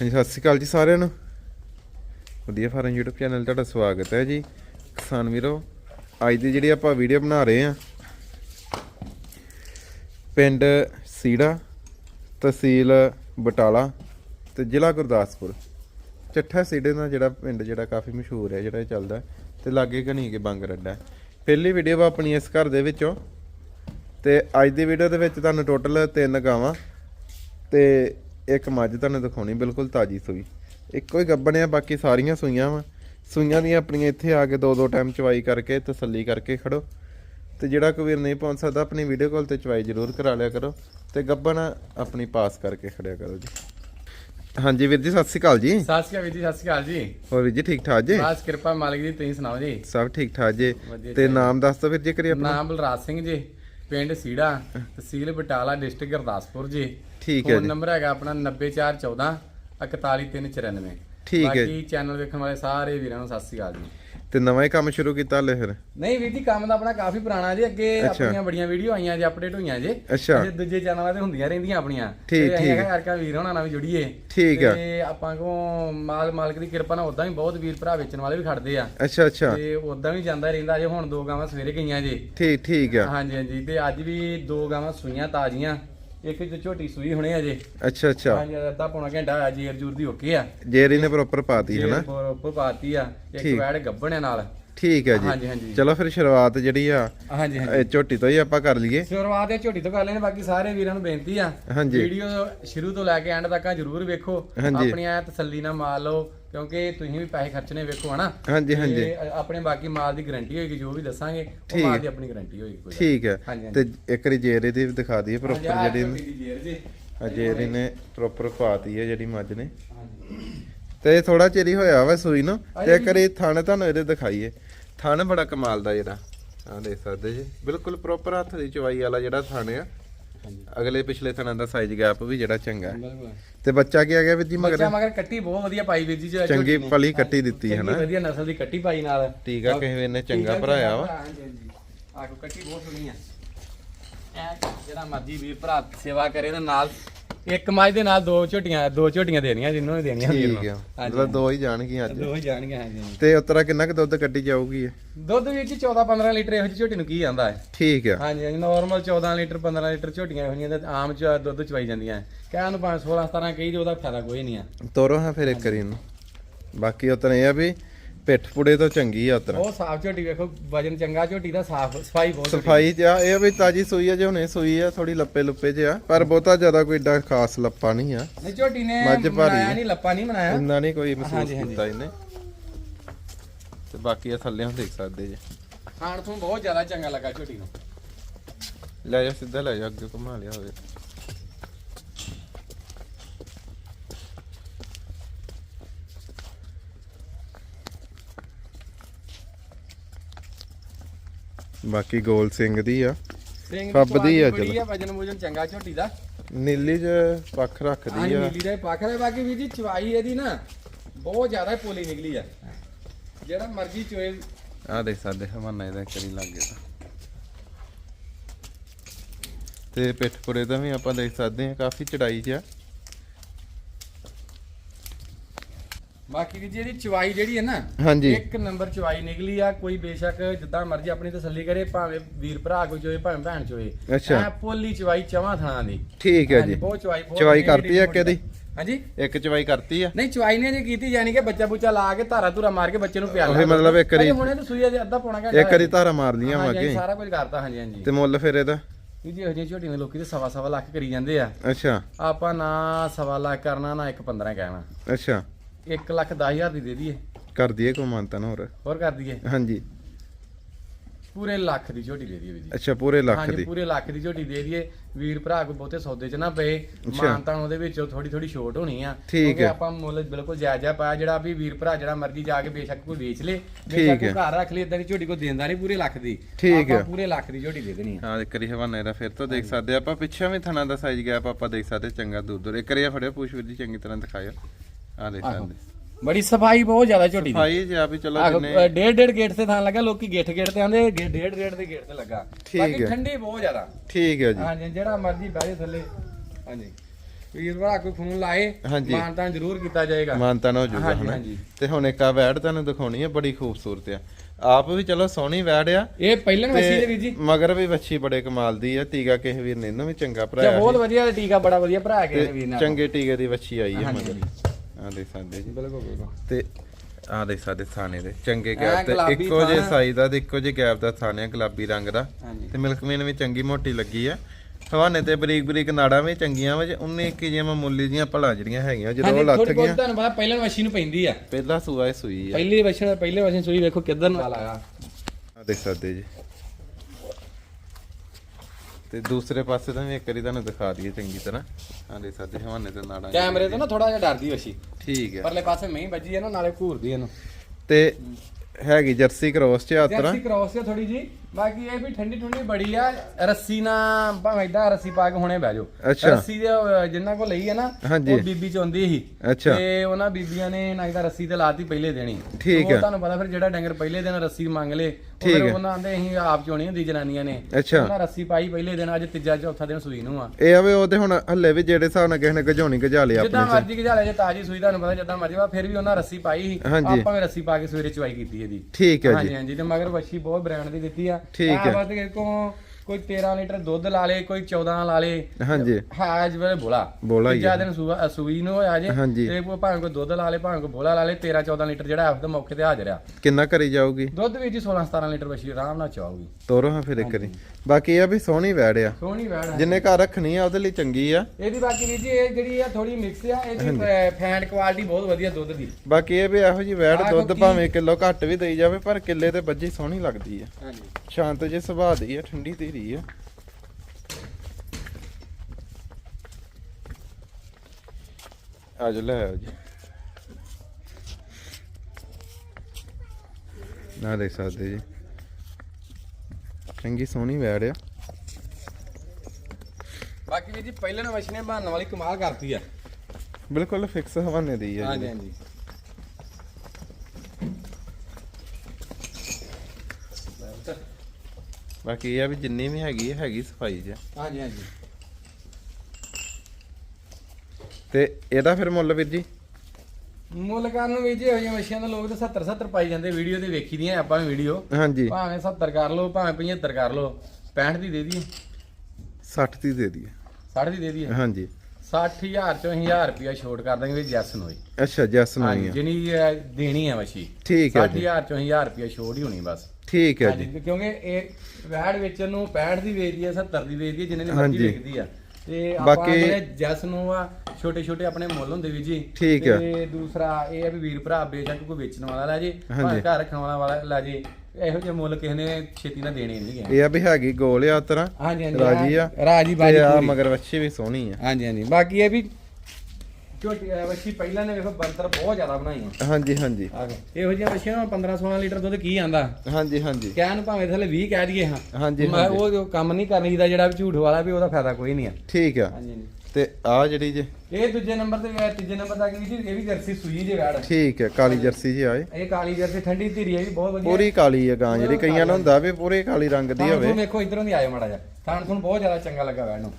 ਹਾਂਜੀ, ਸਤਿ ਸ਼੍ਰੀ ਅਕਾਲ ਜੀ ਸਾਰਿਆਂ ਨੂੰ। ਵਧੀਆ ਫਾਰਮ YouTube ਚੈਨਲ ਤੁਹਾਡਾ ਸਵਾਗਤ ਹੈ ਜੀ। ਕਿਸਾਨ ਵੀਰੋ, ਅੱਜ ਦੀ ਜਿਹੜੀ ਆਪਾਂ ਵੀਡੀਓ ਬਣਾ ਰਹੇ ਆ ਪਿੰਡ ਸੀੜਾ, ਤਹਿਸੀਲ ਬਟਾਲਾ ਤੇ ਜ਼ਿਲ੍ਹਾ ਗੁਰਦਾਸਪੁਰ। ਚੱਠਾ ਸੀੜੇ ਦਾ ਜਿਹੜਾ ਪਿੰਡ ਜਿਹੜਾ ਕਾਫੀ ਮਸ਼ਹੂਰ ਹੈ, ਜਿਹੜਾ ਇਹ ਚੱਲਦਾ ਤੇ ਲਾਗੇ ਘਣੀ ਕੇ ਬੰਗ ਰੱਡਾ ਪਹਿਲੀ ਵੀਡੀਓ ਵਾ ਆਪਣੀ ਇਸ ਘਰ ਦੇ ਵਿੱਚੋਂ ਤੇ ਅੱਜ ਦੀ ਵੀਡੀਓ ਦੇ ਵਿੱਚ ਤੁਹਾਨੂੰ ਟੋਟਲ ਤਿੰਨ ਗਾਵਾਂ ਤੇ ਇੱਕ ਮੱਝ ਤੁਹਾਨੂੰ ਦਿਖਾਉਣੀ ਬਿਲਕੁਲ ਤਾਜੀ ਸੂਈ। ਇੱਕੋ ਹੀ ਗੱਬਣ ਆ ਬਾਕੀ ਸਾਰੀਆਂ ਸੂਈਆਂ ਵਾ। ਸੂਈਆਂ ਦੀਆਂ ਆਪਣੀਆਂ ਇੱਥੇ ਆ ਕੇ ਦੋ ਦੋ ਟਾਈਮ ਚਵਾਈ ਕਰਕੇ ਤਸੱਲੀ ਕਰਕੇ ਖੜੋ। ਤੇ ਜਿਹੜਾ ਕੋਈ ਵੀਰ ਨਹੀਂ ਪਹੁੰਚ ਸਕਦਾ ਆਪਣੀ ਵੀਡੀਓ ਕਾਲ ਤੇ ਚਵਾਈ ਜ਼ਰੂਰ ਕਰਾ ਲਿਆ ਕਰੋ। ਤੇ ਗੱਬਣ ਆਪਣੀ ਪਾਸ ਕਰਕੇ ਖੜਿਆ ਕਰੋ ਜੀ। ਹਾਂਜੀ ਵੀਰ ਜੀ ਸਤਿ ਸ਼੍ਰੀ ਅਕਾਲ ਜੀ। ਸਤਿ ਸ਼੍ਰੀ ਅਕਾਲ ਵੀਰ ਜੀ ਸਤਿ ਸ਼੍ਰੀ ਅਕਾਲ ਜੀ। ਹੋਰ ਵੀਰ ਜੀ ਠੀਕ ਠਾਕ ਜੀ? ਬਸ ਕਿਰਪਾ ਮਾਲਕ ਦੀ ਤੁਸੀਂ ਸੁਣਾਓ ਜੀ? ਸਭ ਠੀਕ ਠਾਕ ਜੀ। ਤੇ ਨਾਮ ਦੱਸ ਦਿਓ ਵੀਰ ਜੀ ਕਰੀ ਆਪਣਾ। ਨਾਮ ਬਲਰਾਜ ਸਿੰਘ ਜੀ। ਪਿੰਡ ਸੀੜਾ ਤਹਿਸੀਲ ਬਟਾਲਾ ਡਿਸਟ੍ਰਿਕਟ ਗੁਰਦਾਸਪੁਰ ਜੀ। ਠੀਕ ਹੈ ਫੋਨ ਜੀ। ਨੰਬਰ ਹੈਗਾ ਆਪਣਾ 90414 41394 ਠੀਕ ਹੈ ਬਾਕੀ ਚੈਨਲ ਵੇਖਣ ਵਾਲੇ ਸਾਰੇ ਵੀਰਾਂ ਨੂੰ ਸਤਿ ਸ਼੍ਰੀ ਅਕਾਲ ਜੀ। ਤੇ ਨਵਾਂ ਹੀ ਕੰਮ ਸ਼ੁਰੂ ਕੀਤਾ ਹਲੇ ਫਿਰ? ਨਹੀਂ ਵੀਰ ਜੀ ਕੰਮ ਦਾ ਆਪਣਾ ਕਾਫੀ ਪੁਰਾਣਾ ਜੀ ਅੱਗੇ। ਆਪਣੀਆਂ ਬੜੀਆਂ ਵੀਡੀਓ ਆਈਆਂ ਜੀ ਅਪਡੇਟ ਹੋਈਆਂ ਜੀ। ਅੱਛਾ। ਅਜੇ ਦੂਜੇ ਚੈਨਲਾਂ ਤੇ ਹੁੰਦੀਆਂ ਰਹਿੰਦੀਆਂ ਆਪਣੀਆਂ। ਠੀਕ, ਤੇ ਅਸੀਂ ਕਰਕੇ ਵੀਰ ਹੋਣਾ ਨਾਲ ਵੀ ਜੁੜੀਏ। ਠੀਕ ਆ। ਤੇ ਆਪਾਂ ਕੋ ਮਾਲ ਮਾਲਕ ਦੀ ਕਿਰਪਾ ਨਾਲ ਉਦਾਂ ਵੀ ਬਹੁਤ ਵੀਰ ਭਰਾ ਵੇਚਣ ਵਾਲੇ ਵੀ ਖੜਦੇ ਆ। ਅੱਛਾ ਅੱਛਾ। ਤੇ ਉਦਾਂ ਵੀ ਜਾਂਦਾ ਰਹਿੰਦਾ ਜੇ ਹੁਣ ਦੋ ਗਾਵਾਂ ਸਵੇਰੇ ਗਈਆਂ ਜੇ। ਠੀਕ ਠੀਕ ਆ। ਹਾਂਜੀ ਹਾਂਜੀ। ਤੇ ਅੱਜ ਵੀ ਦੋ ਗਾਵਾਂ ਸੂਈਆਂ ਤਾਜ਼ੀਆਂ। ਇੱਕ ਚ ਝੋਟੀ ਸੂਈ ਹੁਣੇ ਅਜੇ ਅੱਛਾ ਅੱਛਾ। ਹਾਂਜੀ ਅੱਧਾ ਪੌਣਾ ਘੰਟਾ ਹੋਇਆ ਜੇਰ ਜੂਰ ਦੀ ਓਕੇ ਆ। ਜੇਰੀ ਨੇ ਪ੍ਰੋਪਰ ਪਾਤੀ ਹੈ ਨਾ? ਉੱਪਰ ਪਾਤੀ ਆ ਇੱਕ। ਵੈੜ ਗੱਬਣ ਆ ਨਾਲ। ਠੀਕ ਹੈ ਹਾਂਜੀ ਜੀ। ਹਾਂਜੀ ਚਲੋ ਫਿਰ ਸ਼ੁਰੂਆਤ ਜਿਹੜੀ ਆ ਹਾਂਜੀ ਹਾਂਜੀ। ਇਹ ਝੋਟੀ ਤੋਂ ਹੀ ਆਪਾਂ ਕਰ ਲਈਏ। ਸ਼ੁਰੂਆਤ ਇਹ ਝੋਟੀ ਤੋਂ ਕਰ ਲੈਣੇ ਬਾਕੀ ਸਾਰੇ ਵੀਰਾਂ ਨੂੰ ਬੇਨਤੀ ਆ ਹਾਂਜੀ। ਵੀਡੀਓ ਸ਼ੁਰੂ ਤੋਂ ਲੈ ਕੇ ਐਂਡ ਤੱਕ ਜਰੂਰ ਵੇਖੋ। ਹਾਂਜੀ। ਆਪਣੀਆਂ ਤਸੱਲੀ ਨਾਲ ਮਾਲ ਲਓ ਕਿਉਂਕਿ ਤੁਸੀਂ ਵੀ ਪੈਸੇ ਖਰਚਣੇ ਵੇਖੋ ਹਨਾ? ਹਾਂਜੀ, ਹਾਂਜੀ। ਆਪਣੇ ਬਾਕੀ ਮਾਲ ਦੀ ਗਾਰੰਟੀ ਹੋਏਗੀ ਜੋ ਵੀ ਦੱਸਾਂਗੇ ਉਹ ਠੀਕ। ਮਾਲ ਦੀ ਆਪਣੀ ਗਾਰੰਟੀ ਹੋਏਗੀ ਕੋਈ ਠੀਕ ਹੈ। ਹਾਂਜੀ, ਤੇ ਇੱਕ ਵਾਰੀ ਜੇਰੀ ਦੀ ਵੀ ਦਿਖਾ ਦਈਏ ਪ੍ਰੋਪਰ ਜਿਹੜੀ ਦੀ ਜੇਰ ਜੀ। ਆ ਜੇਰੀ ਨੇ ਪ੍ਰੋਪਰ ਪਾਤੀ ਹੈ ਜਿਹੜੀ ਮੱਝ ਨੇ। ਹਾਂਜੀ। ਤੇ ਥੋੜਾ ਚਿਰ ਹੀ ਹੋਇਆ ਵਾ ਸੂਈ ਨੂੰ ਤੇ। ਇੱਕ ਵਾਰੀ ਥਣ ਤੁਹਾਨੂੰ ਇਹਦੇ ਦਿਖਾਈਏ। ਥਣ ਬੜਾ ਕਮਾਲ ਦਾ ਜਿਹੜਾ ਆ ਦੇਖ ਸਕਦੇ ਜੀ। ਬਿਲਕੁਲ ਪ੍ਰੋਪਰ ਹੱਥ ਦੀ ਚਵਾਈ ਵਾਲਾ ਜਿਹੜਾ ਥਣ ਆ। ਅਗਲੇ ਪਿਛਲੇ ਥਣਾਂ ਦਾ ਸਾਈਜ਼ ਗੈਪ ਵੀ ਜਿਹੜਾ ਚੰਗਾ ਤੇ ਬੱਚਾ ਕੀ ਆ ਗਿਆ ਵੀਰ ਜੀ ਬੱਚਾ ਮਗਰ ਮਗਰ ਕੱਟੀ ਬਹੁਤ ਵਧੀਆ ਪਾਈ ਵੀਰ ਜੀ ਚੰਗੀ ਪਲੀ ਕੱਟੀ ਦਿੱਤੀ ਹੈ ਨਾ। ਵਧੀਆ ਨਸਲ ਦੀ ਕੱਟੀ ਪਾਈ ਨਾਲ। ਟੀਕਾ ਕਿਸੇ ਵੀਰ ਨੇ ਚੰਗਾ ਭਰਾਇਆ ਵਾ। ਆਹ ਕੱਟੀ ਬਹੁਤ ਸੋਹਣੀ ਆ। ਜਿਹੜਾ ਮਰਜ਼ੀ ਵੀਰ ਭਰਾ ਸੇਵਾ ਕਰੇ ਨਾਲ ਇੱਕ ਮੱਝ ਦੇ ਨਾਲ ਦੋ ਝੋਟੀਆਂ ਦੋ ਝੋਟੀਆਂ ਦੇਣੀਆਂ ਜਿੰਨੂੰ ਵੀ ਦੇਣੀਆਂ ਠੀਕ ਆ। ਹਾਂਜੀ। ਮਤਲਬ ਦੋ ਹੀ ਜਾਣਗੀਆਂ ਅੱਜ। ਦੋ ਹੀ ਜਾਣਗੇ ਹਾਂਜੀ। ਤੇ ਉਤਰਾ ਕਿੰਨਾ ਕੁ ਦੁੱਧ ਕੱਢੀ ਜਾਊਗੀ ਇਹ? ਦੁੱਧ ਵੀਰ ਜੀ 14 15 ਲੀਟਰ ਇਹੋ ਜਿਹੀ ਝੋਟੀ ਨੂੰ ਕੀ ਆਂਦਾ ਹੈ? ਠੀਕ ਆ। ਹਾਂਜੀ ਹਾਂਜੀ ਨਾਰਮਲ 14 ਲੀਟਰ 15 ਲੀਟਰ ਝੋਟੀਆਂ ਜਿਹੀਆਂ ਤੇ ਆਮ ਚ ਦੁੱਧ ਚਵਾਈ ਜਾਂਦੀਆਂ ਕਹਿਣ ਨੂੰ ਭਾਵੇਂ 16 17 ਕਹੀ ਤੇ ਉਹਦਾ ਫਾਇਦਾ ਕੋਈ ਨਹੀਂ ਆ ਤੋਰੋ ਹਾਂ ਫਿਰ ਇੱਕ ਵਾਰੀ ਇਹਨੂੰ। ਬਾਕੀ ਉਤਰਾ ਇਹ ਆ ਵੀ ਪਿੱਠ ਪੁੜੇ ਤੋਂ ਚੰਗੀ ਉਤਰਾ ਉਹ ਸਾਫ਼ ਝੋਟੀ ਵੇਖੋ ਵਜਨ ਚੰਗਾ ਝੋਟੀ ਦਾ ਸਾਫ਼ ਸਫ਼ਾਈ ਬਹੁਤ। ਸਫ਼ਾਈ ਚ ਆ ਇਹ ਵੀ ਤਾਜੀ ਸੂਈ ਆ ਜੇ ਹੁਣੇ ਸੂਈ ਆ ਥੋੜੀ ਲੱਪੇ ਲੁੱਪੇ ਚ ਆ ਪਰ ਬਹੁਤਾ ਜ਼ਿਆਦਾ ਕੋਈ ਏਡਾ ਖਾਸ ਲੱਪਾ ਨਹੀਂ ਆ। ਨਹੀਂ ਝੋਟੀ ਨੇ ਮੱਝ ਭਾਰੀ। ਨਹੀਂ ਲੱਪਾ ਨਹੀਂ ਮਨਾਇਆ ਇੰਨਾ ਨਹੀਂ ਕੋਈ ਮਹਿਸੂਸ ਹਾਂਜੀ, ਹਾਂਜੀ। ਕੀਤਾ ਇਹਨੇ। ਤੇ ਬਾਕੀ ਆ ਥੱਲੇ ਦੇਖ ਸਕਦੇ ਜੀ। ਖਾਣ ਤੋਂ ਬਹੁਤ ਜ਼ਿਆਦਾ ਚੰਗਾ ਲੱਗਾ ਝੋਟੀ ਨੂੰ। ਲੈ ਜਾ ਸਿੱਧਾ ਲੈ ਜਾ ਅੱਗੇ ਘੁਮਾ ਲਿਆ ਹੋਵੇ। ਬਾਕੀ ਗੋਲ ਸਿੰਘ ਦੀ ਆ। ਸਿੰਘ ਫੱਬਦੀ ਆ ਚਲੋ। ਆ ਵਜਨ ਵਜਨ ਚੰਗਾ ਝੋਟੀ ਦਾ। ਨੀਲੀ ਚ ਪੱਖ ਰੱਖਦੀ ਆ। ਨੀਲੀ ਦਾ ਪੱਖ ਹੈ ਬਾਕੀ ਵੀ ਜੀ ਚਵਾਈ ਇਹਦੀ ਨਾ ਬਹੁਤ ਜ਼ਿਆਦਾ ਪੋਲੀ ਨਿਕਲੀ ਆ। ਜਿਹੜਾ ਮਰਜ਼ੀ ਚੋਏ। ਆ ਦੇਖ ਸਕਦੇ ਹਵਾਨਾ ਇਹਦਾ ਕਰੀ ਲੱਗ ਗਿਆ ਤੇ। ਪਿੱਠਪੁਰੇ ਦਾ ਵੀ ਆਪਾਂ ਦੇਖ ਸਕਦੇ ਹਾਂ ਕਾਫੀ ਚੜਾਈ 'ਚ ਆ। ਬਾਕੀ ਵੀ ਜੀ ਇਹਦੀ ਚਵਾਈ ਜਿਹੜੀ ਹੈ ਨਾ ਹਾਂਜੀ। ਇੱਕ ਨੰਬਰ ਚਵਾਈ ਨਿਕਲੀ ਆ ਕੋਈ ਬੇਸ਼ੱਕ ਜਿੱਦਾਂ ਮਰਜ਼ੀ ਆਪਣੀ ਤਸੱਲੀ ਕਰੇ ਭਾਵੇਂ ਵੀਰ ਭਰਾ ਕੋਈ ਚੋਏ ਭਾਵੇਂ ਭੈਣ ਚੋਏ। ਅੱਛਾ। ਐਂ ਪੋਲੀ ਚਵਾਈ ਚਵਾਂ ਥਾਂ ਦੀ। ਠੀਕ ਹੈ ਹਾਂਜੀ, ਜੀ। ਬਹੁਤ ਚਵਾਈ ਬਹੁਤ ਚਵਾਈ ਕਰਤੀ ਆ ਜਿਹੜੀ ਕਿਹਦੀ ਹਾਂਜੀ? ਇੱਕ ਚਵਾਈ ਕਰਤੀ ਆ। ਨਹੀਂ ਚਵਾਈ ਨੇ ਜੇ ਕੀਤੀ ਯਾਨੀ ਕਿ ਬੱਚਾ ਬੁੱਚਾ ਲਾ ਕੇ ਧਾਰਾ ਧੂਰਾ ਮਾਰ ਕੇ ਬੱਚੇ ਨੂੰ ਪਿਆ ਉਹੀ ਮਤਲਬ ਇੱਕ ਵਾਰੀ- ਹੁਣੇ ਤਾਂ ਸੂਈ ਅਜੇ ਅੱਧਾ ਪੌਣਾ ਘੰਟਾ ਇੱਕ ਵਾਰੀ ਧਾਰਾ ਮਾਰ ਲੀਆਂ ਹਾਂਜੀ, ਹਾਂਜੀ, ਅੱਗੇ ਸਾਰਾ ਕੁਝ ਕਰਤਾ ਹਾਂਜੀ ਹਾਂਜੀ। ਤੇ ਮੁੱਲ ਫਿਰ ਇਹਦਾ? ਵੀ ਜੀ ਇਹੋ ਜਿਹੀ ਝੋਟੀਆਂ ਦੇ ਲੋਕੀ ਤੇ ਸਵਾ ਸਵਾ ਲੱਖ ਕਰੀ ਜਾਂਦੇ ਆ। ਅੱਛਾ। ਆਪਾਂ ਨਾ ਸਵਾ ਲੱਖ ਕਰਨਾ ਨਾ ਇੱਕ 15 ਕਹਿਣਾ। ਅੱਛਾ। 1 ਲੱਖ 10 ਹਜ਼ਾਰ ਦੀ ਦੇ ਦਈਏ। ਕਰ ਦਈਏ ਕੋ ਮਾਨਤਨ ਹੋਰ। ਹੋਰ ਕਰ ਦਈਏ? ਹਾਂਜੀ। ਪੂਰੇ ਲੱਖ ਦੀ ਝੋਟੀ ਦੇ ਦਈਏ ਵੀ ਜੀ। ਅੱਛਾ ਪੂਰੇ ਲੱਖ ਹਾਂਜੀ ਦੀ। ਪੂਰੇ ਲੱਖ ਦੀ ਝੋਟੀ ਦੇ ਦਈਏ। ਵੀਰ ਭਰਾ ਕੋਈ ਬਹੁਤੇ ਸੌਦੇ ਚ ਨਾ ਪਏ। ਅੱਛਾ। ਮਾਨਤਾਂ ਉਹਦੇ ਵਿੱਚੋਂ ਥੋੜੀ ਥੋੜੀ ਛੋਟ ਹੋਣੀ ਆ। ਠੀਕ ਕਿਉਂਕਿ ਹੈ। ਆਪਾਂ ਮੁੱਲ ਬਿਲਕੁਲ ਜਾਇਜ਼ ਆ ਪਾਇਆ ਜਿਹੜਾ ਵੀ ਵੀਰ ਭਰਾ ਜਿਹੜਾ ਮਰਜ਼ੀ ਜਾ ਕੇ ਬੇਸ਼ੱਕ ਕੋਈ ਵੇਚ ਲੇ। ਠੀਕ ਬੇਸ਼ੱਕ ਹੈ। ਕੋਈ ਘਰ ਰੱਖ ਲੇ ਇਦਾਂ ਦੀ ਝੋਟੀ ਕੋਈ ਦੇਂਦਾ ਨਹੀਂ ਪੂਰੇ ਲੱਖ ਦੀ। ਠੀਕ ਆਪਾਂ ਹੈ। ਪੂਰੇ ਲੱਖ ਦੀ ਝੋਟੀ ਦੇ ਦੇਣੀ ਆ। ਹਾਂ ਇੱਕ ਵਾਰੀ ਹਵਾਨਾ ਇਹਦਾ ਫਿਰ ਤੋਂ ਦੇਖ ਸਕਦੇ ਆ। ਆਪਾਂ ਪਿੱਛੇ ਵੀ ਥਣਾ ਦਾ ਸਾਈਜ਼ ਗੈਪ ਆਪਾਂ ਦੇਖ ਸਕਦੇ ਚੰਗਾ ਦੂਰ ਦੂਰ ਇੱਕ ਵਾਰੀ ਆ ਫੜਿਓ ਪੂਛ ਵੀਰ ਜੀ ਚੰਗੀ ਤਰ੍ਹਾਂ ਦਿਖਾਇਓ। ਆ ਦੇਖ ਆਹੋ। ਸਕਦੇ ਬੜੀ ਸਫ਼ਾਈ ਬਹੁਤ ਜ਼ਿਆਦਾ ਝੋਟੀ ਦੀ। ਸਫ਼ਾਈ ਜੇ ਆ ਵੀ ਚਲੋ ਜਿੰਨੇ ਡੇਢ ਡੇਢ ਗੇਟ ਤੇ ਥਾਂ ਲੱਗਾ ਲੋਕੀ ਗੇਟ ਗੇਟ ਤੇ ਆਂਦੇ ਡੇਢ ਡੇਢ ਦੇ ਗੇਟ ਤੇ ਲੱਗਾ। ਠੀਕ ਬਾਕੀ ਹੈ। ਠੰਡੀ ਬਹੁਤ ਜ਼ਿਆਦਾ। ਠੀਕ ਹੈ ਜੀ। ਹਾਂਜੀ ਜਿਹੜਾ ਮਰਜ਼ੀ ਬਹਿ ਥੱਲੇ। ਹਾਂਜੀ। ਵੀਰ ਭਰਾ ਕੋਈ ਫੋਨ ਲਾਏ। ਮਾਨਤਾਂ ਜ਼ਰੂਰ ਕੀਤਾ ਜਾਏਗਾ। ਮਾਨਤਾ ਨਾ ਹੋ ਹਾਂਜੀ, ਹਨਾ। ਤੇ ਹੁਣ ਇੱਕ ਆ ਵੈੜ ਤੁਹਾਨੂੰ ਦਿਖਾਉਣੀ ਆ ਬੜੀ ਖੂਬਸੂਰਤ ਆ। ਆਪ ਵੀ ਚਲੋ ਸੋਹਣੀ ਵੈੜ ਆ। ਇਹ ਪਹਿਲਣ ਵਸੀ ਦੇ ਵੀਰ ਜੀ। ਮਗਰ ਵੀ ਵੱਛੀ ਬੜੇ ਕਮਾਲ ਦੀ ਆ। ਟੀਗਾ ਕਿਸੇ ਵੀਰ ਨੇ ਇਹਨੂੰ ਵੀ ਚੰਗਾ ਭਰਾਇਆ ਬਹੁਤ ਵਧੀਆ ਟੀਕਾ ਬੜਾ ਵਧੀਆ ਭਰਾ ਕੇ ਨੇ ਵੀਰ ਨਾਲ ਚੰਗੇ ਟੀਕੇ ਦੀ ਵੱਛੀ ਆਈ ਹਾਂਜੀ, ਮਗਰ। ਆ ਦੇ ਸਾਡੇ ਜੀ। ਬਿਲਕੁਲ ਬਿਲਕੁਲ। ਤੇ ਆ ਦੇ ਸਾਡੇ ਥਾਣੇ ਦੇ। ਚੰਗੇ ਗੈਪ ਤੇ ਇੱਕੋ ਥਾਣਾ। ਸਾਈਜ਼ ਦਾ ਤੇ ਇੱਕੋ ਜਿਹੇ ਗੈਪ ਦਾ ਥਾਣੇ ਗੁਲਾਬੀ ਰੰਗ ਦਾ। ਤੇ ਮਿਲਕਮੇਨ ਵੀ ਚੰਗੀ ਮੋਟੀ ਲੱਗੀ ਆ ਹਵਾਨੇ ਤੇ ਬਰੀਕ ਬਰੀਕ ਨਾੜਾਂ ਵੀ ਚੰਗੀਆਂ ਵਾ ਜੇ 19 21 ਜਿਹੀਆਂ ਮਾਮੂਲੀ ਜੀਆਂ ਭਲਾ ਜਿਹੜੀਆਂ ਹੈਗੀਆਂ ਜਦੋਂ ਉਹ ਲੱਥ ਥੋੜੀ ਗਈਆਂ। ਤੁਹਾਨੂੰ ਪਤਾ ਪਹਿਲਣ ਵਸੀ ਨੂੰ ਪੈਂਦੀ ਆ। ਪਹਿਲਾ ਸੂਆ ਸੂਈ ਆ। ਪਹਿਲੀ ਵਸਣ ਪਹਿਲੇ ਵਸਣ ਸੂਈ ਵੇਖੋ ਕਿੱਧਰ ਨੂੰ ਆ ਦੇਖ ਸਕਦੇ ਜੀ। ਤੇ ਦੂਸਰੇ ਪਾਸੇ ਤਾਂ ਵੀ ਇੱਕ ਵਾਰੀ ਤੁਹਾਨੂੰ ਦਿਖਾ ਦਈਏ ਚੰਗੀ ਤਰ੍ਹਾਂ। ਦੇਖ ਸਕਦੇ ਹਵਾਨੇ ਤੇ ਨਾੜਾਂ ਕੈਮਰੇ ਤੋਂ ਨਾ ਥੋੜਾ ਜਿਹਾ ਡਰਦੀ ਵਸੀ ਠੀਕ ਹੈ। ਪਰਲੇ ਪਾਸੇ ਮਹੀਂ ਵੱਜੀ ਹੈ ਨਾ ਨਾਲੇ ਘੂਰਦੀ ਇਹਨੂੰ। ਤੇ ਹੈਗੀ ਜਰਸੀ ਕ੍ਰੋਸ ਚ ਆ ਤਰ੍ਹਾਂ ਜਰਸੀ ਕ੍ਰੋਸ ਹੈ ਥੋੜੀ ਜੀ ਬਾਕੀ ਇਹ ਵੀ ਠੰਡੀ ਠੰਡੀ ਬੜੀ ਆ ਰੱਸੀ ਨਾ ਭਾਵੇਂ ਇਦਾਂ ਰੱਸੀ ਪਾ ਕੇ ਹੁਣੇ ਬਹਿ ਜਾਓ ਅੱਛਾ। ਰੱਸੀ ਦੇ ਜਿੰਨਾ ਕੋ ਲਈ ਹੈ ਨਾ। ਉਹ ਬੀਬੀ ਚੋਂਦੀ ਸੀ ਅੱਛਾ। ਤੇ ਉਹਨਾਂ ਬੀਬੀਆਂ ਨੇ ਨਾ ਇਹਦਾ ਰੱਸੀ ਤੇ ਲਾਤੀ ਪਹਿਲੇ ਦੇਣੀ ਠੀਕ ਉਹ ਹੈ। ਤੁਹਾਨੂੰ ਪਤਾ ਫਿਰ ਜਿਹੜਾ ਡੰਗਰ ਪਹਿਲੇ ਦਿਨ ਰੱਸੀ ਮੰਗ ਲੇ ਉਹ ਫਿਰ। ਉਹਨਾਂ ਆਂਦੇ ਅਸੀਂ ਆਪ ਚੋਣੀ ਹੁੰਦੀ ਜਨਾਨੀਆਂ ਨੇ। ਉਹਨਾਂ ਰੱਸੀ ਪਾਈ ਪਹਿਲੇ ਦਿਨ ਅੱਜ ਤੀਜਾ ਚੌਥਾ ਦਿਨ ਸੂਈ ਨੂੰ ਆ ਇਹ ਆਵੇ ਉਹਦੇ ਹੁਣ ਹੱਲੇ ਵੀ ਜਿਹੜੇ ਹਿਸਾਬ ਨਾਲ ਕਿਸੇ ਨੇ ਗਜਾਉਣੀ ਗਜਾ ਲਈ ਜਿੱਦਾਂ ਆਪਣੇ ਮਰਜ਼ੀ ਗਜਾਲੇ ਜੇ ਤਾਜੀ ਸੂਈ ਤੁਹਾਨੂੰ ਪਤਾ ਜਿੱਦਾਂ ਮਰਜ਼ੀ ਵਾ ਫਿਰ ਵੀ ਉਹਨਾਂ ਰੱਸੀ ਪਾਈ। ਆਪਾਂ ਵੀ ਰੱਸੀ ਪਾ ਕੇ ਸਵੇਰੇ ਚਵਾਈ ਕੀਤੀ ਇਹਦੀ ਠੀਕ ਹੈ ਜੀ ਹਾਂਜੀ ਹਾਂਜੀ ਤੇ ਮਗਰ ਵੱਛੀ ਬਹੁਤ ਬ੍ਰਾਂਡ ਦੀ ਦਿੱਤੀ ਆ ਠੀਕ ਆਹ ਹੈ। ਬਸ ਕਿ ਕੋ ਕੋਈ 13 ਲੀਟਰ ਦੁੱਧ ਲਾ ਲੇ ਕੋਈ 14 ਲਾ ਲੇ। ਹਾਂਜੀ। ਹਾਂ ਅੱਜ ਵੇਲੇ ਬੋਲਾ। ਬੋਲਾ ਹੀ ਤੀਜਾ। ਦਿਨ ਸੂਆ ਸੂਈ ਨੂੰ ਹੋਇਆ ਜੇ। ਹਾਂਜੀ। ਤੇ ਕੋਈ ਭਾਵੇਂ ਕੋਈ ਦੁੱਧ ਲਾ ਲੇ ਭਾਵੇਂ ਕੋਈ ਬੋਲਾ ਲਾ ਲੇ 13 14 ਲੀਟਰ ਜਿਹੜਾ ਉਸ ਦੇ ਮੌਕੇ ਤੇ ਹਾਜ਼ਰ ਆ। ਕਿੰਨਾ ਕਰੀ ਜਾਊਗੀ? ਦੁੱਧ ਵੀ ਜੀ 16 17 ਲੀਟਰ ਵੱਛੀ ਆਰਾਮ ਨਾਲ ਚਵਾਉਗੀ ਤੋਰੋ ਹਾਂ ਫਿਰ ਇੱਕ ਵਾਰੀ। ਬਾਕੀ ਇਹ ਆ ਵੀ ਸੋਹਣੀ ਵੈੜ ਆ। ਸੋਹਣੀ ਵੈੜ ਆ। ਜਿੰਨੇ ਘਰ ਰੱਖਣੀ ਆ ਉਹਦੇ ਲਈ ਚੰਗੀ ਆ। ਇਹਦੀ ਬਾਕੀ ਵੀ ਜੀ ਇਹ ਜਿਹੜੀ ਆ ਥੋੜੀ ਮਿਕਸ ਆ ਇਹਦੀ ਫੈਂਟ ਕੁਆਲਿਟੀ ਬਹੁਤ ਵਧੀਆ ਦੁੱਧ ਦੀ। ਬਾਕੀ ਇਹ ਵੀ ਇਹੋ ਜੀ ਵੈੜ ਆਹ ਦੁੱਧ ਭਾਵੇਂ ਕਿਲੋ ਘੱਟ ਵੀ ਦੇਈ ਜਾਵੇ ਪਰ ਕਿੱਲੇ ਤੇ ਬੱਜੀ ਸੋਹਣੀ ਲੱਗਦੀ ਆ। ਹਾਂਜੀ। ਸ਼ਾਂਤ ਜੇ ਸੁਭਾਅ ਦੀ ਆ ਠੰਡੀ ਧੀਰੀ ਆ ਅੱਜ ਲੈ ਆਓ ਜੀ ਨਾ ਦੇਖ ਸਕਦੇ ਜੀ ਚੰਗੀ ਸੋਹਣੀ ਵੈੜ ਆ ਬਾਕੀ ਵੀ ਜੀ ਪਹਿਲੇ ਨੇ ਵਛੀ ਨੇ ਬਹਾਨ ਵਾਲੀ ਕਮਾਲ ਕਰਤੀ ਆ। ਬਿਲਕੁਲ ਫਿਕਸ ਹਵਾਨੇ ਦੀ ਆ ਹਾਂਜੀ ਹਾਂਜੀ। ਬਾਕੀ ਇਹ ਆ ਵੀ ਜਿੰਨੀ ਵੀ ਹੈਗੀ ਹੈਗੀ ਸਫ਼ਾਈ ਚ ਹਾਂਜੀ ਹਾਂਜੀ। ਤੇ ਇਹਦਾ ਫਿਰ ਮੁੱਲ ਵੀਰ ਜੀ? ਮੁੱਲ ਕਰਨ ਨੂੰ ਵੀ ਜੀ ਜਿਹੀਆਂ ਮੱਛੀਆਂ ਦਾ ਲੋਕ ਤਾਂ 70 70 ਪਾਈ ਜਾਂਦੇ ਵੀਡੀਓ ਤੇ ਵੇਖੀ ਦੀਆਂ ਆਪਾਂ ਵੀ ਵੀਡੀਓ। ਹਾਂਜੀ। ਭਾਵੇਂ 70 ਕਰ ਲਓ ਭਾਵੇਂ 75 ਕਰ ਲਓ 65 ਦੀ ਦੇ ਦਈਏ। 60 ਦੀ ਦੇ ਦਈਏ। 60 ਦੀ ਦੇ ਦਈਏ? ਹਾਂਜੀ। 60000 ਚੋਂ 1000 ਰੁਪਿਆ ਛੋਟ ਕਰ ਦਾਂਗੇ ਵੀ ਜੈਸ ਨੂੰ ਹੀ। ਅੱਛਾ ਜੈਸ ਹਾਂਜੀ ਨਹੀਂ ਆ। ਜਿਨੀ ਅਹ, ਦੇਣੀ ਹੈ ਮੱਛੀ। ਠੀਕ ਹੈ ਜੀ। 60000 ਚੋਂ 1000 ਰੁਪਿਆ ਛੋਟ ਹੀ ਹੋਣੀ ਬਸ। ਠੀਕ ਹੈ ਜੀ ਹਾਂਜੀ ਕਿਉਂਕਿ ਇਹ ਵੈੜ ਵੇਚਣ ਨੂੰ 65 ਦੀ ਵੇਚਦੀ ਹੈ 70 ਦੀ ਵੇਚਦੀ ਹੈ ਜਿੰਨੇ ਦੀ ਮਰਜ਼ੀ ਹਾਂਜੀ। ਵੇਚਦੀ ਆ ਤੇ ਆਪਾਂ ਬਾਕੀ- ਜਿਹੜੇ ਜੈਸ ਨੂੰ ਆ ਛੋਟੇ ਛੋਟੇ ਆਪਣੇ ਮੁੱਲ ਹੁੰਦੇ ਵੀ ਜੀ ਠੀਕ ਆ। ਤੇ ਦੂਸਰਾ ਇਹ ਆ ਵੀ ਵੀਰ ਭਰਾ ਬੇਸ਼ੱਕ ਕੋਈ ਵੇਚਣ ਵਾਲਾ ਲੈ ਜੇ ਹਾਂਜੀ। ਭਾਵੇਂ ਘਰ ਰੱਖਣ ਵਾਲਾ ਵਾਲਾ ਲੈ ਜੇ ਇਹੋ ਜਿਹੇ ਮੁੱਲ ਕਿਸੇ ਨੇ ਛੇਤੀ ਨਾਲ ਦੇਣੇ ਨਹੀਂ ਹੈ ਇਹ ਆ ਵੀ ਹੈਗੀ ਗੋਲ ਆ ਤਰ੍ਹਾਂ ਹਾਂਜੀ ਹਾਂਜੀ ਰਾਜੀ ਆ ਰਾਜੀ ਤੇ ਬਾਜੀ ਆ ਪੂਰੀ। ਮਗਰ ਵੱਛੀ ਵੀ ਸੋਹਣੀ ਆ ਹਾਂਜੀ ਹਾਂਜੀ ਬਾਕੀ ਇਹ ਵੀ ਝੋਟੀ ਅਹ ਵੱਛੀ ਪਹਿਲਾਂ ਨੇ ਵੇਖੋ ਬੰਤਰ ਬਹੁਤ ਜ਼ਿਆਦਾ ਬਣਾਈ ਆ ਹਾਂਜੀ। ਹਾਂਜੀ ਆਹੋ। ਇਹੋ ਜਿਹੀਆਂ ਵੱਛੀਆਂ ਨੂੰ 15 16 ਲੀਟਰ ਦੁੱਧ ਕੀ ਆਂਦਾ? ਹਾਂਜੀ ਹਾਂਜੀ। ਕਹਿਣ ਨੂੰ ਭਾਵੇਂ ਥੱਲੇ 20 ਕਹਿ ਦਈਏ ਹਾਂ। ਹਾਂਜੀ, ਮੈਂ ਹਾਂਜੀ। ਉਹ ਜੋ ਕੰਮ ਨਹੀਂ ਕਰਨੀ ਦਾ ਜਿਹੜਾ ਵੀ ਝੂਠ ਵਾਲਾ ਵੀ ਉਹਦਾ ਫਾਇਦਾ ਕੋਈ ਨਹੀਂ ਆ। ਠੀਕ ਆ। ਹਾਂਜੀ ਤੇ ਆ ਜਿਹੜੀ ਜੇ ਇਹ ਦੂਜੇ ਨੰਬਰ ਤੇ ਤੀਜੇ ਨੰਬਰ ਤੱਕ ਵੀ ਜੀ ਇਹ ਵੀ ਜਰਸੀ ਸੂਈ ਜੇ ਵੈੜ। ਠੀਕ ਹੈ ਕਾਲੀ ਜਰਸੀ ਜੀ ਆਏ। ਇਹ ਕਾਲੀ ਜਰਸੀ ਠੰਡੀ ਧੀਰੀ ਹੈ ਵੀ ਬਹੁਤ ਵਧੀਆ। ਪੂਰੀ ਕਾਲੀ ਆ ਗਾਂ ਜਿਹੜੀ ਕਈਆਂ ਨੂੰ ਹੁੰਦਾ ਵੀ ਪੂਰੇ ਕਾਲੀ ਰੰਗ ਦੀ ਹੋਵੇ। ਤੁਹਾਨੂੰ ਵੇਖੋ ਇਧਰੋਂ ਦੀ ਆਇਓ ਮਾੜਾ ਜਿਹਾ। ਥਾਣ ਤੁਹਾਨੂੰ ਬਹੁਤ ਜ਼ਿਆਦਾ ਚੰਗਾ ਲੱਗਾ ਵੈੜ ਨੂੰ।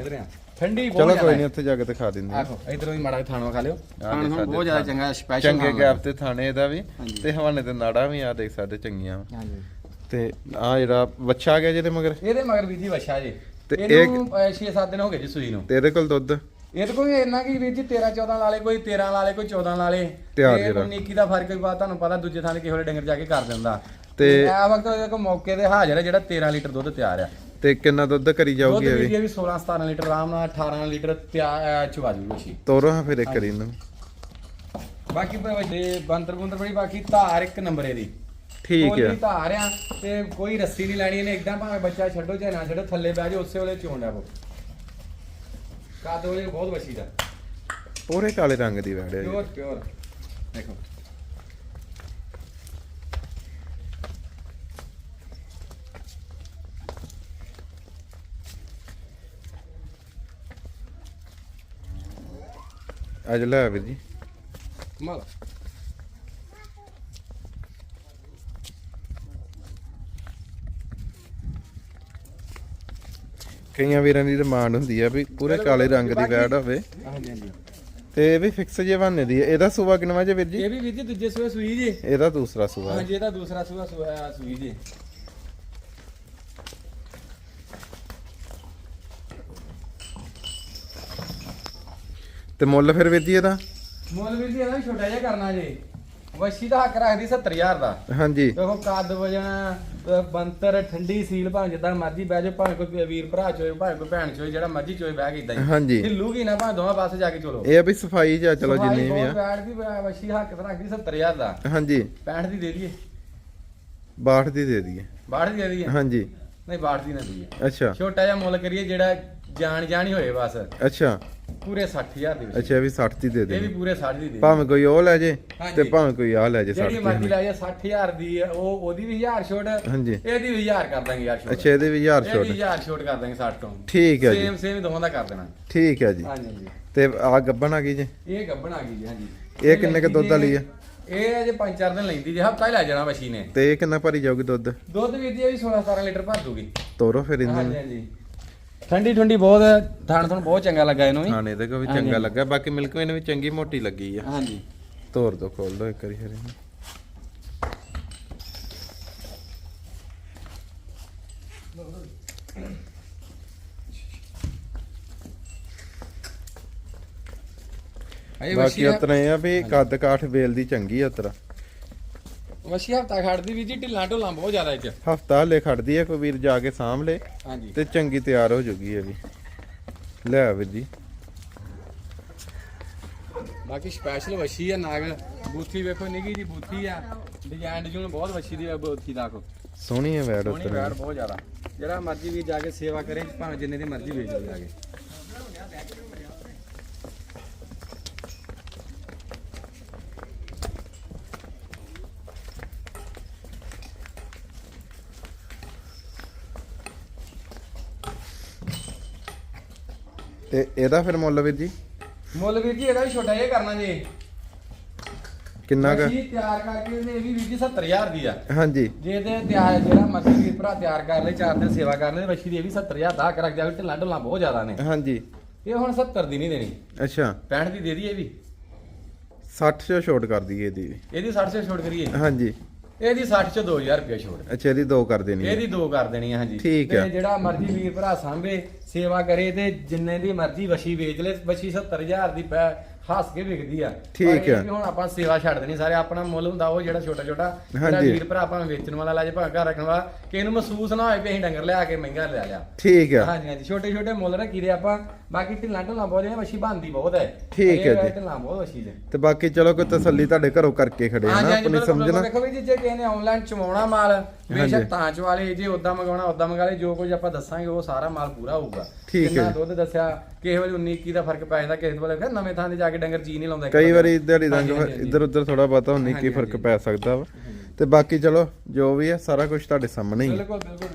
ਇਧਰ ਆ। ਠੰਡੀ ਬਹੁਤ ਚਲੋ ਕੋਈ ਨਹੀਂ ਉੱਥੇ ਜਾ ਕੇ ਦਿਖਾ ਦਿੰਦੇ ਆ ਆਖੋ ਇਧਰੋਂ ਦੀ ਮਾੜਾ ਜਿਹਾ ਥਾਣ ਵਿਖਾ ਲਿਓ। ਸਕਦੇ ਬਹੁਤ ਜ਼ਿਆਦਾ। ਚੰਗਾ ਸਪੈਸ਼ਲ ਚੰਗੇ ਗੈਪ ਤੇ ਥਾਣੇ ਇਹਦਾ ਵੀ। ਤੇ ਹਵਾਨੇ ਤੇ ਨਾੜਾ ਵੀ ਆ ਦੇਖ ਸਕਦੇ ਚੰਗੀਆਂ। ਹਾਂਜੀ। ਤੇ ਆ ਜਿਹੜਾ ਵੱਛਾ ਗਿਆ ਜਿਹਦੇ ਮਗਰ? ਇਹਦੇ ਮਗਰ ਵੀ ਜੀ ਵਛਾ ਜੇ। ਤੇ ਇਹਨੂੰ 6-7 ਦਿਨ ਹੋ ਗਏ ਜੀ ਸੂਈ ਨੂੰ। ਤੇ ਇਹਦੇ ਕੋਲ ਦੁੱਧ? ਇਹ ਤਾਂ ਕੋਈ ਇੰਨਾ ਕੀ ਵੀਰ ਜੀ 13 14 ਲਾ ਲੇ ਕੋਈ 13 ਲਾ ਲੇ ਕੋਈ 14 ਲਾ ਲੇ ਤਿਆਰ ਤੇ ਜਿਹੜਾ। 19 ਦਾ ਫ਼ਰਕ ਵੀ ਬਾਤ ਤੁਹਾਨੂੰ ਪਤਾ ਦੂਜੇ ਥਾਂ ਕਿਸੇ ਵੇਲੇ ਡੰਗਰ ਜਾ ਕੇ ਕਰ ਦਿੰਦਾ। ਤੇ- ਇਹ ਵਕਤ ਕੋਲ ਮੌਕੇ ਤੇ ਹਾਜ਼ਰ ਹੈ ਜਿਹੜਾ 13 ਲੀਟਰ ਦੁੱਧ ਤਿਆਰ ਆ ਤੇ ਕਿੰਨਾ ਦੁੱਧ ਕਰੀ ਦੁੱਧ ਜਾਊਗੀ ਇਹ ਵੀ? ਜੀ ਇਹ ਵੀ 16 17 ਲੀਟਰ ਆਰਾਮ ਨਾਲ 18 ਲੀਟਰ ਤਿਆਰ ਚਵਾ ਮੱਛੀ। ਤੋਰੋ ਹਾਂ ਫਿਰ ਇੱਕ ਵਾਰੀ ਇਹਨੂੰ ਬਾਕੀ ਤੇ ਬੰਤਰ ਬੰਤਰ ਬੜੀ ਬਾਕੀ ਧਾਰ ਇੱਕ ਨੰਬਰ ਇਹਦੀ। ਠੀਕ ਕੋਈ ਆ। ਵੀ ਧਾਰ ਆ ਤੇ ਕੋਈ ਰੱਸੀ ਨਹੀਂ ਲੈਣੀ ਇਹਨੇ ਇੱਕਦਮ ਭਾਵੇਂ ਬੱਚਾ ਛੱਡੋ ਚਾਹੇ ਨਾ ਛੱਡੋ ਥੱਲੇ ਬਹਿ ਜਾਓ ਉਸੇ ਵੇਲੇ ਚੋਣ ਉਹ। ਕਾਦ ਵੇਲੇ ਬਹੁਤ ਵਸੀ ਦਾ। ਪੂਰੇ ਕਾਲੇ ਰੰਗ ਦੀ ਵੈੜ ਹੈ ਜੀ। ਪਿਓਰ ਪਿਓਰ ਦੇਖੋ। ਅੱਜ ਲੈ ਵੀਰ ਜੀ। ਕਮਾਲ ਕਈਆਂ ਵੀਰਾਂ ਦੀ ਡਿਮਾਂਡ ਹੁੰਦੀ ਆ ਵੀ ਪੂਰੇ ਕਾਲੇ ਰੰਗ ਦੀ ਵੈੜ ਹੋਵੇ। ਹਾਂਜੀ ਹਾਂਜੀ। ਤੇ ਇਹ ਵੀ ਫਿਕਸ ਜੇ ਬਹਾਨੇ ਦੀ ਇਹਦਾ ਸੂਆ ਕਿੰਨਵਾ ਜੇ ਵੀਰ ਜੀ? ਇਹ ਵੀ ਵੀਰ ਜੀ ਦੂਜੇ ਸੂਏ ਸੂਈ ਜੀ। ਇਹਦਾ ਦੂਸਰਾ ਸੂਆ। ਹੈ। ਹਾਂਜੀ ਇਹਦਾ ਦੂਸਰਾ ਸੂਆ ਸੂਆ ਸੂਈ ਜੀ। ਤੇ ਮੁੱਲ ਫਿਰ ਵੀਰ ਜੀ ਇਹਦਾ? ਮੁੱਲ ਵੀਰ ਜੀ ਇਹਦਾ ਵੀ ਛੋਟਾ ਜਿਹਾ ਕਰਨਾ ਜੀ। ਵਸ਼ੀ ਦਾ ਹੱਕ ਰੱਖਦੀ 70000 ਦਾ। ਹਾਂਜੀ। ਦੇਖੋ ਕੱਦ ਵਜਣ ਅਹ ਬੰਤਰ ਠੰਡੀ ਸੀਲ ਭਾਵੇਂ ਜਿੱਦਾਂ ਮਰਜ਼ੀ ਬਹਿ ਜਾਓ ਭਾਵੇਂ ਕੋਈ ਵੀਰ ਭਰਾ ਚੋਏ ਭਾਵੇਂ ਕੋਈ ਭੈਣ ਚੋਏ ਜਿਹੜਾ ਮਰਜ਼ੀ ਚੋਏ ਬਹਿ ਕੇ ਇਦਾਂ ਹੀ। ਹਾਂਜੀ। ਹਿੱਲੂਗੀ ਨਾ ਭਾਵੇਂ ਦੋਵਾਂ ਪਾਸੇ ਜਾ ਕੇ ਚਲੋ। ਇਹ ਆ ਵੀ ਸਫ਼ਾਈ ਜਾਂ ਚਲੋ ਜਿੰਨੀ ਵੀ ਆ। ਬੈਠ ਦੀ ਵਸ਼ੀ ਹੱਕ ਰੱਖਦੀ 70000 ਦਾ। ਹਾਂਜੀ। 65 ਦੀ ਦੇ ਦਈਏ। 62 ਦੀ ਦੇ ਦਈਏ। 62 ਦੀ ਦੇ ਦਈਏ? ਹਾਂਜੀ। ਨਹੀਂ 62 ਦੀ ਨਾ ਦਈਏ। ਅੱਛਾ। ਛੋਟਾ ਜਿਹਾ ਮੁੱਲ ਕਰੀਏ ਜਿਹੜਾ ਜਾਣ ਜਾਣ ਹੀ ਹੋਏ ਬਸ। ਅੱਛਾ। ਪੂਰੇ 60000 ਦੀ ਵਿੱਚ ਅੱਛਾ ਇਹ ਵੀ 60 ਦੀ ਦੇ ਇਹ ਵੀ ਦੇ ਪੂਰੇ 60 ਦੀ ਦੇ ਭਾਵੇਂ ਕੋਈ ਉਹ ਲੈ ਜੇ ਤੇ ਹਾਂਜੀ। ਭਾਵੇਂ ਕੋਈ ਆ ਲੈ ਜੇ ਜਿਹੜੀ 60 ਮਰਜ਼ੀ ਦੀ ਲੈ ਜਾ 60000 ਦੀ ਹੈ ਉਹ ਉਹਦੀ ਵੀ 1000 ਛੋਟ ਹਾਂਜੀ। ਇਹਦੀ ਵੀ 1000 ਕਰ ਦਾਂਗੇ ਯਾਰ ਛੋਟ। ਅੱਛਾ ਇਹਦੇ ਵੀ 1000 ਇਹਦੀ ਛੋਟ। 1000 ਛੋਟ ਕਰ ਦਾਂਗੇ 60 ਤੋਂ। ਠੀਕ ਹੈ ਜੀ। ਸੇਮ ਸੇਮ ਦੋਵਾਂ ਦਾ ਕਰ ਦੇਣਾ। ਠੀਕ ਹੈ ਜੀ। ਹਾਂਜੀ ਹਾਂਜੀ। ਤੇ ਆ ਗੱਬਣ ਆ ਗਈ ਜੀ? ਇਹ ਗੱਬਣ ਆ ਗਈ ਜੀ ਹਾਂਜੀ। ਇਹ ਕਿੰਨੇ ਕੁ ਦੁੱਧ ਵਾਲੀ ਆ? ਇਹ ਅਜੇ 5-4 ਦਿਨ ਲੈਂਦੀ ਜੀ ਹਫਤਾ ਹੀ ਲੈ ਜਾਣਾ ਮਸ਼ੀ ਨੇ ਤੇ ਇਹ ਕਿੰਨਾ ਭਰੀ ਜਾਊਗੀ ਦੁੱਧ? ਦੁੱਧ ਵੀ ਜੀ ਇਹ ਵੀ 16-17 ਲੀਟਰ ਭਰ ਦੂਗੀ। ਤੋਰੋ ਫਿਰ ਹਾਂਜੀ ਇਹਨੂੰ ਹਾਂਜੀ। ਠੰਡੀ ਠੰਡੀ ਬਹੁਤ ਥਾਣ ਤੁਹਾਨੂੰ ਬਹੁਤ ਚੰਗਾ ਲੱਗਾ ਇਹਨੂੰ ਵੀ। ਖਾਣੇ ਤੇ ਵੀ ਚੰਗਾ ਲੱਗਾ। ਬਾਕੀ ਮਿਲਕ ਵੀ ਚੰਗੀ ਮੋਟੀ ਲੱਗੀ ਆ। ਹਾਂਜੀ। ਤੋਰ ਦੋ ਖੋਲ ਦੋ ਇੱਕ ਵਾਰੀ ਅਜੇ ਬਾਕੀ ਉਤਨਾ ਇਹ ਆ ਵੀ ਕੱਦ ਕਾਠ ਵੇਲ ਦੀ ਚੰਗੀ ਆ ਉਤਰਾ। ਵਸ਼ੀ ਹਫਤਾ ਖੜਦੀ ਵੀ ਜੀ ਢਿੱਲਾਂ ਢੋਲਾਂ ਬਹੁਤ ਜ਼ਿਆਦਾ ਚ ਹਫਤਾ ਹਲੇ ਖੜਦੀ ਆ ਕੋਈ ਵੀਰ ਜਾ ਕੇ ਸਾਂਭ ਲੇ ਹਾਂਜੀ। ਤੇ ਚੰਗੀ ਤਿਆਰ ਹੋ ਜੂਗੀ ਇਹ ਵੀ। ਲੈ ਆ ਵੀਰ ਜੀ। ਬਾਕੀ ਸਪੈਸ਼ਲ ਵਸ਼ੀ ਆ ਨਾਗ। ਬੂਥੀ ਵੇਖੋ ਨਿੱਗੀ ਜੀ ਬੂਥੀ ਆ। ਡਿਜ਼ਾਈਨ ਡਿਜ਼ਾਈਨ ਬਹੁਤ ਵਸ਼ੀ ਦੀ ਆ ਬੂਥੀ ਦਾ ਕੋ ਸੋਹਣੀ ਆ ਵੈੜ ਸੋਹਣੀ ਉਤਰਾ ਬੈੜ ਬਹੁਤ ਜ਼ਿਆਦਾ। ਜਿਹੜਾ ਮਰਜ਼ੀ ਵੀ ਜਾ ਕੇ ਸੇਵਾ ਕਰੇ ਭਾਵੇਂ ਜਿੰਨੇ ਦੀ ਮਰਜ਼ੀ ਵੇਚ ਲਓ ਜਾ ਕੇ। ਤੇ ਇਹਦਾ ਫਿਰ ਮੁੱਲ ਵੀਰ ਜੀ? ਮੁੱਲ ਵੀਰ ਜੀ ਇਹਦਾ ਵੀ ਛੋਟਾ ਜਿਹਾ ਕਰਨਾ ਜੀ। ਕਿੰਨਾ ਕੁ? ਵਸ਼ੀ ਤਿਆਰ ਕਰਕੇ ਇਹਨੇ ਇਹ ਵੀ ਵੀਰ ਜੀ 70000 ਦੀ ਆ। ਹਾਂਜੀ। ਜੇ ਤੇ ਤਿਆਰ ਜਿਹੜਾ ਮਰਜ਼ੀ ਵੀਰ ਭਰਾ ਤਿਆਰ ਕਰ ਲੈ ਚਾਰ ਦਿਨ ਸੇਵਾ ਕਰ ਲੈ ਵਸ਼ੀ ਦੀ ਇਹ ਵੀ 70000 ਦਾ ਕਰ ਜਾ ਢਿੱਲਾਂ ਢੋਲਾਂ ਬਹੁਤ ਜ਼ਿਆਦਾ ਨੇ। ਹਾਂਜੀ। ਇਹ ਹੁਣ 70 ਦੀ ਨਹੀਂ ਦੇਣੀ। ਅੱਛਾ। 65 ਦੀ ਦੇ ਦਈਏ ਵੀ। 60 ਚੋਂ ਛੋਟ ਕਰ ਦਈਏ ਇਹਦੀ ਵੀ। ਇਹਦੀ 60 ਸੇ ਛੋੜ ਕਰੀਏ। ਹਾਂਜੀ। ਇਹਦੀ 60 ਚ 2000 ਰੁਪਏ ਛੋੜ ਅੱਛਾ ਇਹਦੀ ਦੋ ਕਰ ਦੇਣੀ। ਇਹਦੀ ਦੋ ਕਰ ਦੇਣੀ ਆ ਹਾਂਜੀ ਠੀਕ ਤੇ ਆ। ਜਿਹੜਾ ਮਰਜ਼ੀ ਵੀਰ ਭਰਾ ਸਾਂਭੇ ਸੇਵਾ ਕਰੇ ਤੇ ਜਿੰਨੇ ਦੀ ਮਰਜ਼ੀ ਵਸ਼ੀ ਵੇਚ ਲੈ ਵਸ਼ੀ 70000 ਦੀ ਪੈ ਹੱਸ ਕੇ ਵਿਕਦੀ ਆ ਠੀਕ ਪਰ ਇਹ ਆ। ਵੀ ਹੁਣ ਆਪਾਂ ਸੇਵਾ ਛੱਡ ਦੇਣੀ ਸਾਰੇ ਆਪਣਾ ਮੁੱਲ ਹੁੰਦਾ ਉਹ ਜਿਹੜਾ ਛੋਟਾ ਛੋਟਾ ਜਿਹੜਾ ਹਾਂਜੀ। ਵੀਰ ਭਰਾ ਭਾਵੇਂ ਵੇਚਣ ਵਾਲਾ ਲੈ ਜੇ ਭਾਵੇਂ ਘਰ ਰੱਖਣ ਵਾਲਾ ਕਿ ਇਹਨੂੰ ਮਹਿਸੂਸ ਨਾ ਹੋਏ ਵੀ ਅਸੀਂ ਡੰਗਰ ਲਿਆ ਕੇ ਮਹਿੰਗਾ ਲੈ ਲਿਆ ਠੀਕ ਆ ਹਾਂਜੀ ਹਾਂਜੀ ਛੋਟੇ ਛੋਟੇ ਮੁੱਲ ਰੱਖੀ ਦੇ ਆਪਾਂ ਬਾਕੀ ਢਿੱਲਾਂ ਢਿੱਲਾਂ ਬਹੁਤ ਨੇ ਵਸ਼ੀ ਬਣਦੀ ਬਹੁਤ ਹੈ ਠੀਕ ਹੈ ਜੀ। ਢਿੱਲਾਂ ਬਹੁਤ ਵਸ਼ੀ ਦੇ ਤੇ ਬਾਕੀ ਚਲੋ ਕੋਈ ਤਸੱਲੀ ਤੁਹਾਡੇ ਘਰੋਂ ਕਰਕੇ ਖੜੇ ਆ ਨਾ ਆਪਣੀ ਬਿਲਕੁਲ, ਸਮਝਣਾ ਦੇਖੋ ਵੀ ਜੀ ਜੇ ਕਿਸੇ ਨੇ ਆਨਲਾਈਨ ਚਵਾਉਣਾ ਮਾਲ। ਬੇਸ਼ੱਕ ਤਾਂ ਚਵਾ ਲੇ ਜੇ ਉਦਾਂ ਮੰਗਾਉਣਾ ਉਦਾਂ ਮੰਗਾ ਲੇ ਜੋ ਕੁਝ ਆਪਾਂ ਦੱਸਾਂਗੇ ਉਹ ਸਾਰਾ ਮਾਲ ਪੂਰਾ ਹੋਊਗਾ ਠੀਕ ਜਿੰਨਾ ਹੈ। ਦੁੱਧ ਦੱਸਿਆ ਕਿਸੇ ਵੇਲੇ 19 21 ਦਾ ਫ਼ਰਕ ਪੈ ਜਾਂਦਾ ਕਿਸੇ ਵੇਲੇ ਫਿਰ ਨਵੇਂ ਥਾਂ ਤੇ ਜਾ ਕੇ ਡੰਗਰ ਜੀ ਨਹੀਂ ਲਾਉਂਦਾ ਕਈ ਵਾਰੀ ਹਾਂਜੀ। ਇੱਧਰ ਉੱਧਰ ਥੋੜਾ ਬਹੁਤਾ ਹੁੰਨੀ ਕੀ ਹਾਂਜੀ, ਫ਼ਰਕ। ਪੈ ਸਕਦਾ ਵਾ ਤੇ ਬਾਕੀ ਚਲੋ ਜੋ ਵੀ ਹੈ ਸਾਰਾ ਕੁਝ ਤੁਹਾਡੇ ਸਾਹਮਣੇ ਹੀ ਬਿਲਕੁਲ ਬਿਲਕੁਲ